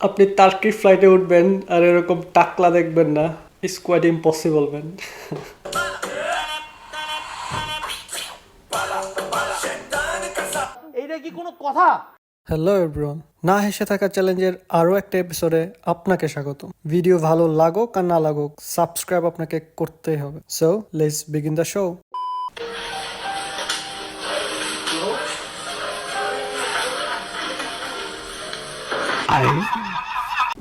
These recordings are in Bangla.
আপনি টার্কি ফ্লাইটে উঠবেন আর এরকম টাকলা দেখবেন না। ইস কোয়াইট ইম্পসিবল ম্যান এইটা কি কোনো কথা? হ্যালো এভরিওয়ান না হেসে থাকা চ্যালেঞ্জের আরও একটা এপিসোডে আপনাকে স্বাগত ভিডিও ভালো লাগুক আর না লাগুক সাবস্ক্রাইব আপনাকে করতেই হবে। So let's begin the show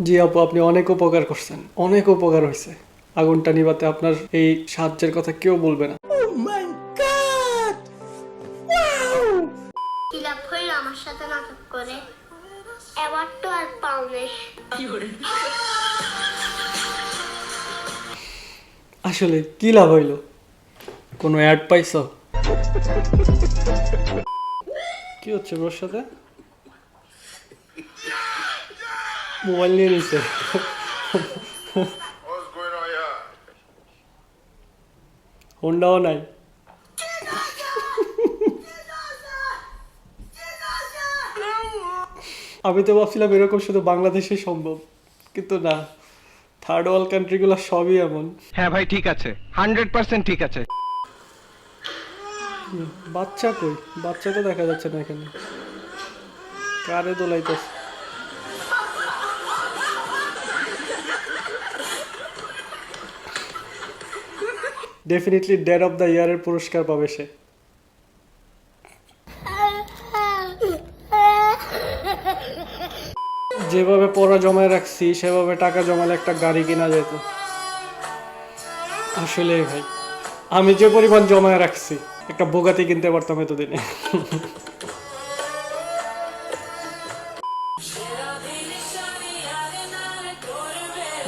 জি আপু আপনি অনেক উপকার করছেন। অনেক উপকার হয়েছে। আগুনটা নিবাতে আপনার এই সাহায্যের কথা কেউ বলবে না। কি হইল আমার সাথে নাটক করে। এবার তো আর পাওনে আসলে কি লাভ হইল? কোনো অ্যাড পাইছ? কি হচ্ছে ওর সাথে? মোবাইল নিয়ে নিছে What's going on here? হোন্ডাও নাই আমি তো ভাবছিলাম এরকম শুধু বাংলাদেশে সম্ভব কিন্তু না থার্ড ওয়ার্ল্ড কান্ট্রিগুলো সবই এমন। হ্যাঁ ভাই ঠিক আছে। হান্ড্রেড পার্সেন্ট ঠিক আছে। বাচ্চা কই? বাচ্চা তো দেখা যাচ্ছে না এখানে। কারে দোলাইতেছে? ডেফিনেটলি ডেড অফ দ্য ইয়ারের পুরস্কার পাবে সে। যেভাবে পড়া জমায় রাখছি, সেভাবে টাকা জমালে একটা গাড়ি কেনা যেত। আসলে ভাই, আমি যে পরিমাণ জমায় রাখছি, একটা বোগাতি কিনতে পারতাম এতদিনে।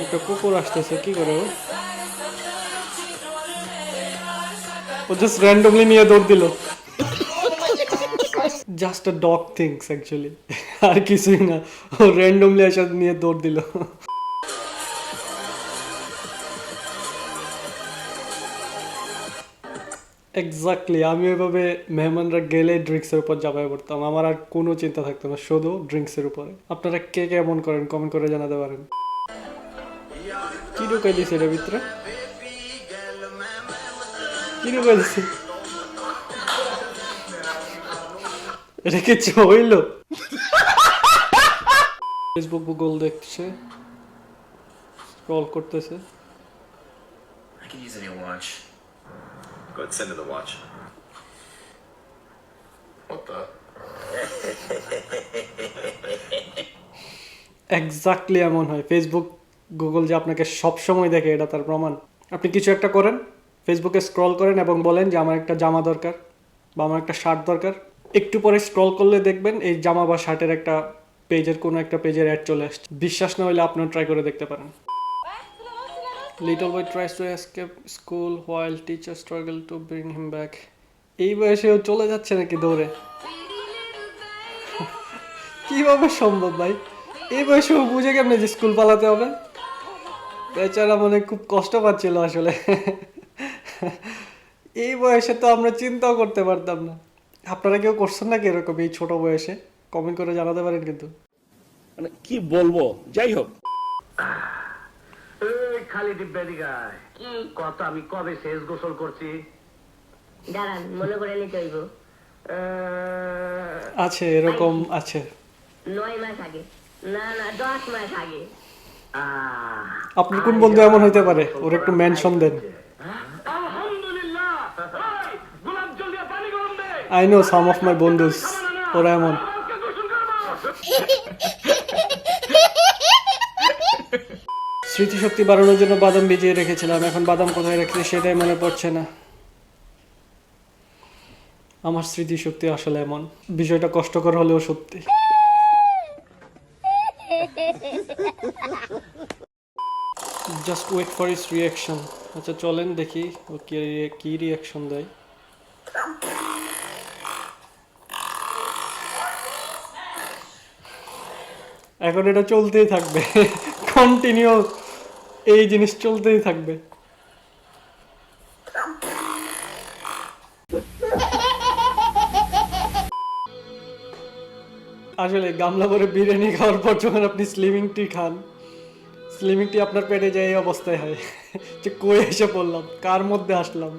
একটা কুকুর আসতেছে, কি করে ও? ও জাস্ট র্যান্ডমলি নিয়ে দৌড় দিল। Just a dog things actually আর কিছুই না। ও র্যান্ডমলি এসে নিয়ে দৌড় দিল। এক্স্যাক্টলি আমি ওইভাবে মেহমানরা গেলে ড্রিঙ্কসের উপর জামাই পড়তাম আমার আর কোনো চিন্তা থাকতো না, শুধু ড্রিঙ্কসের উপরে। আপনারা কে কেমন করেন? কমেন্ট করে জানাতে পারেন। কি ঢুকাই দিছে এটার ভিতরে? কি ঢুকাই দিছে এটা কিছু হইল? ফেসবুক গুগল দেখছে। স্ক্রল করতেছে। I can use any watch. Go ahead, send her the watch. What the? Exactly এমন হয়। ফেসবুক গুগল যে আপনাকে সব সময় দেখে এটা তার প্রমাণ। আপনি কিছু একটা করেন। ফেসবুকে স্ক্রল করেন এবং বলেন যে, আমার একটা জামা দরকার বা আমার একটা শার্ট দরকার। একটু পরে স্ক্রল করলে দেখবেন এই জামা বা শার্টের একটা পেজের কোনো একটা পেজের অ্যাড চলে আসছে। বিশ্বাস না হলে আপনিও ট্রাই করে দেখতে পারেন। Little boy tries to escape school while teacher struggle to bring him back এই বয়সে ও চলে যাচ্ছে নাকি দৌড়ে? কীভাবে সম্ভব ভাই? এই বয়সে ও বুঝে কেমনে যে স্কুল পালাতে হবে? বেচারা মনে খুব কষ্ট পাচ্ছিল আসলে। এই বয়সে তো আমরা চিন্তাও করতে পারতাম না। আপনারা কেউ করছেন নাকি এরকম এই ছোট বয়সে? কমেন্ট করে জানাতে পারেন কিন্তু। মানে কি বলব? যাই হোক। এই খালি ডিব্বা দিগায় কত আমি কবে শেষ গোসল করছি? দাঁড়ান মনে করে নিতে হইব। আহ, আছে এরকম আছে। নয় মাস আগে। না না দশ মাস আগে। আহ, আপনার কোন বন্ধু এমন হইতে পারে? ওর একটু mention then. I know some of my বন্ধুস ওরা এমন। স্মৃতিশক্তি বাড়ানোর জন্য বাদাম ভিজিয়ে রেখেছিলাম। এখন বাদাম কোথায় রেখেছি সেটাই মনে পড়ছে না। আমার স্মৃতিশক্তি আসলে এমন। বিষয়টা কষ্টকর হলেও সত্যি। Just wait for his reaction আচ্ছা চলেন দেখি ও কি রিয়াকশন দেয়। এখন এটা চলতেই থাকবে। কন্টিনিউ এই জিনিস চলতেই থাকবে। আসলে গামলা ভরে বিরিয়ানি খাওয়ার পর যখন আপনি স্লিমিং টি খান স্লিমিং টি আপনার পেটে যায় এই অবস্থায় হয়। যে কই এসে পড়লাম, কার মধ্যে আসলাম?